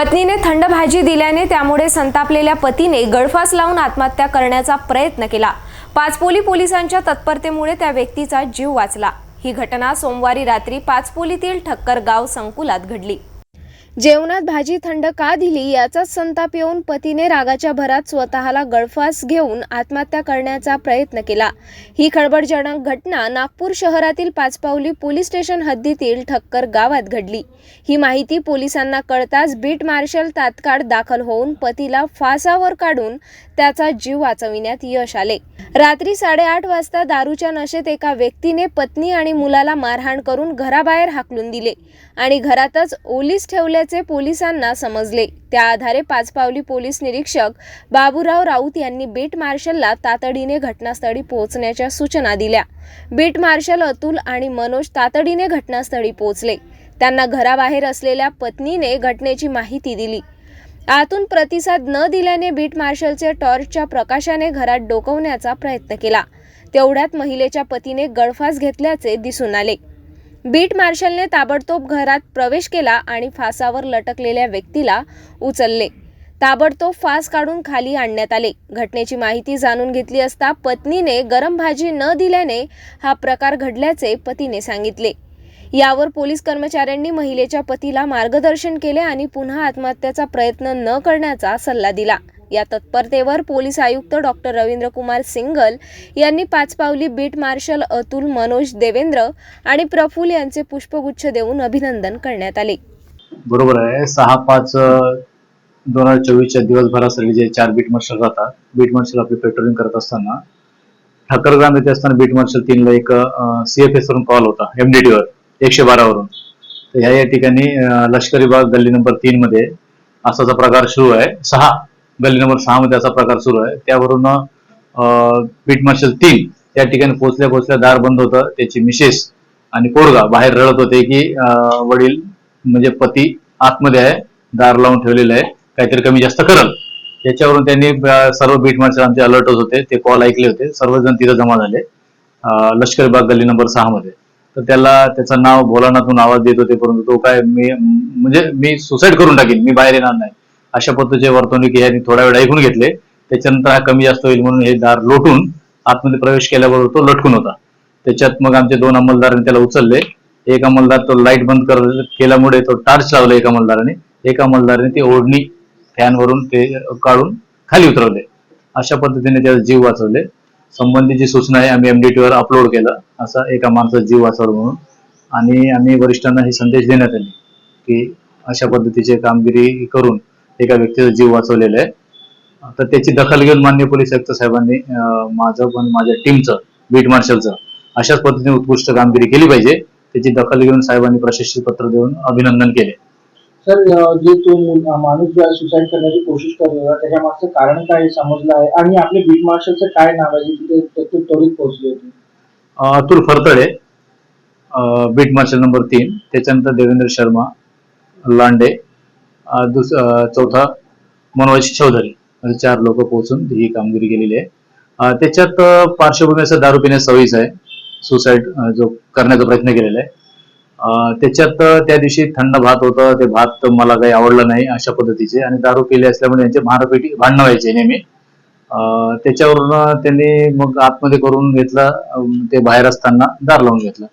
पत्नीने थंड भाजी दिल्याने त्यामुळे संतापलेल्या पतीने गळफास लावून आत्महत्या करण्याचा प्रयत्न केला. पाचपोली पोलिसांच्या तत्परतेमुळे त्या व्यक्तीचा जीव वाचला. ही घटना सोमवारी रात्री पाचपोलीतील ठक्कर गाव संकुलात घडली. जेवणात भाजी थंड का दिली याचाच संताप येऊन पतीने रागाच्या भरात स्वतःला गळफास घेऊन आत्महत्या करण्याचा प्रयत्न केला. ही खळबळजनक घटना नागपूर शहरातील पाचपावली पोलीस स्टेशन हद्दीतील ठक्कर गावात घडली. ही माहिती पोलिसांना कळताच बीट मार्शल तात्काळ दाखल होऊन पतीला फासावर काढून त्याचा जीव वाचविण्यात यश आले. रात्री साडेआठ वाजता दारूच्या नशेत एका व्यक्तीने पत्नी आणि मुलाला मारहाण करून घराबाहेर हाकलून दिले आणि घरातच ओलीस ठेवले असल्याचे पोलिसांना समजले. त्या आधारे पाचपावली पोलीस निरीक्षक बाबूराव राऊत यांनी बीट मार्शलला तातडीने घटनास्थळी पोहोचण्याच्या सूचना दिल्या. बीट मार्शल अतुल आणि मनोज तातडीने घटनास्थळी पोहोचले. त्यांना घराबाहेर असलेल्या पत्नीने घटनेची माहिती दिली. आतून प्रतिसाद न दिल्याने बीट मार्शलचे टॉर्चच्या प्रकाशाने घरात डोकवण्याचा प्रयत्न केला. तेवढ्यात महिलेच्या पतीने गळफास घेतल्याचे दिसून आले. बीट मार्शलने ताबडतोब घरात प्रवेश केला आणि फासावर लटकलेल्या व्यक्तीला उचलले. ताबडतोब फास काढून खाली आणण्यात आले. घटनेची माहिती जाणून घेतली असता पत्नीने गरम भाजी न दिल्याने हा प्रकार घडल्याचे पतीने सांगितले. यावर पोलीस कर्मचाऱ्यांनी महिलेच्या पतीला मार्गदर्शन केले आणि पुन्हा आत्महत्येचा प्रयत्न न करण्याचा सल्ला दिला. या तत्परतेवर पोलीस आयुक्त डॉक्टर रवींद्र कुमार सिंगल यांनी पाचपावली बीट मार्शल अतुल मनोज देवेंद्र आणि प्रफुल यांचे पुष्पगुच्छ देऊन अभिनंदन करण्यात आले. बरोबर आहे. सहा पाच दोन हजार चोवीसच्या दिवसभरासाठी जे चार बीट मार्शल राहतात बीट मार्शल आपली पेट्रोलिंग करत असताना ठाकरग्राम येथे असताना बीट मार्शल तीनला एक सीएफएस वरून कॉल होता एमडीटी वर. एकशे बारावरून तर ह्या या ठिकाणी लष्करी बाग गल्ली नंबर तीन मध्ये असाचा प्रकार सुरू आहे. सहा गल्ली नंबर सहा मध्ये असा प्रकार सुरू आहे. त्यावरून पीठ मार्शल तीन त्या ठिकाणी पोचल्या पोचल्या दार बंद होतं. त्याची मिसेस आणि पोरगा बाहेर रडत होते की वडील म्हणजे पती आतमध्ये आहे दार लावून ठेवलेलं आहे. काहीतरी कमी जास्त करल. याच्यावरून त्यांनी सर्व बीट मार्शल आमचे अलर्ट होते. ते कॉल ऐकले होते. सर्वजण तिथं जमा झाले. लष्करी बाग गल्ली नंबर सहा मध्ये. तर त्याला त्याचं नाव भोलानाथून आवाज देत होते परंतु तो काय मी म्हणजे मी सुसाईड करून टाकेन मी बाहेर येणार नाही. अशा पद्धतीचे वर्तवणूक यांनी थोडा वेळ ऐकून घेतले. त्याच्यानंतर हा कमी जास्त होईल म्हणून हे दार लोटून आतमध्ये प्रवेश केल्याबरोबर तो लटकून होता. त्याच्यात मग आमचे दोन अंमलदारांनी त्याला उचलले. एक अंमलदार तो लाइट बंद कर केल्यामुळे तो टार्च लावला एका अंमलदाराने. एका अंमलदाराने ती ओढणी फॅनवरून ते काढून खाली उतरवले. अशा पद्धतीने त्याचा जीव वाचवले. संबंधीची जी सूचना आहे आम्ही एमडीटीवर वर अपलोड केलं. असा एका माणसाचा जीव वाचवला म्हणून. आणि आम्ही वरिष्ठांना हे संदेश देण्यात आले की अशा पद्धतीची कामगिरी करून एका व्यक्तीचा जीव वाचवलेला आहे. तर त्याची दखल घेऊन मान्य पोलीस आयुक्त साहेबांनी माझं पण माझ्या टीमचं बीट मार्शलचं अशाच पद्धतीने उत्कृष्ट कामगिरी केली पाहिजे. त्याची दखल घेऊन साहेबांनी प्रशस्ती पत्र देऊन अभिनंदन केले. सर जे तो माणूस जो आहे सुसाईड करण्याची कोशिश करत होता त्याच्या मागचं कारण काय हे समजलं आहे? आणि आपले बीट मार्शलचं काय नाव आहे तिथे तिथे त्वरित पोहोचले होते? Atul Phartade beat marshal number तीन त्याच्यानंतर देवेंद्र शर्मा लांडे अं, दुस अं, चौथा मनोज चौधरी असे चार लोक पोहोचून ही कामगिरी केलेली आहे. अं, त्याच्यात अं, पार्श्वभूमी असं दारू पिण्यास सवयीच आहे. सुसाईड जो करण्याचा प्रयत्न केलेला आहे. त्याच्यात त्या दिवशी थंड भात होतं ते भात मला काही आवडलं नाही अशा पद्धतीचे. आणि दारू केले असल्यामुळे त्यांचे मारपेटी भांडणं व्हायचे नेहमी. अं, त्याच्यावरून त्यांनी मग आतमध्ये करून घेतलं ते बाहेर असताना दार लावून घेतलं.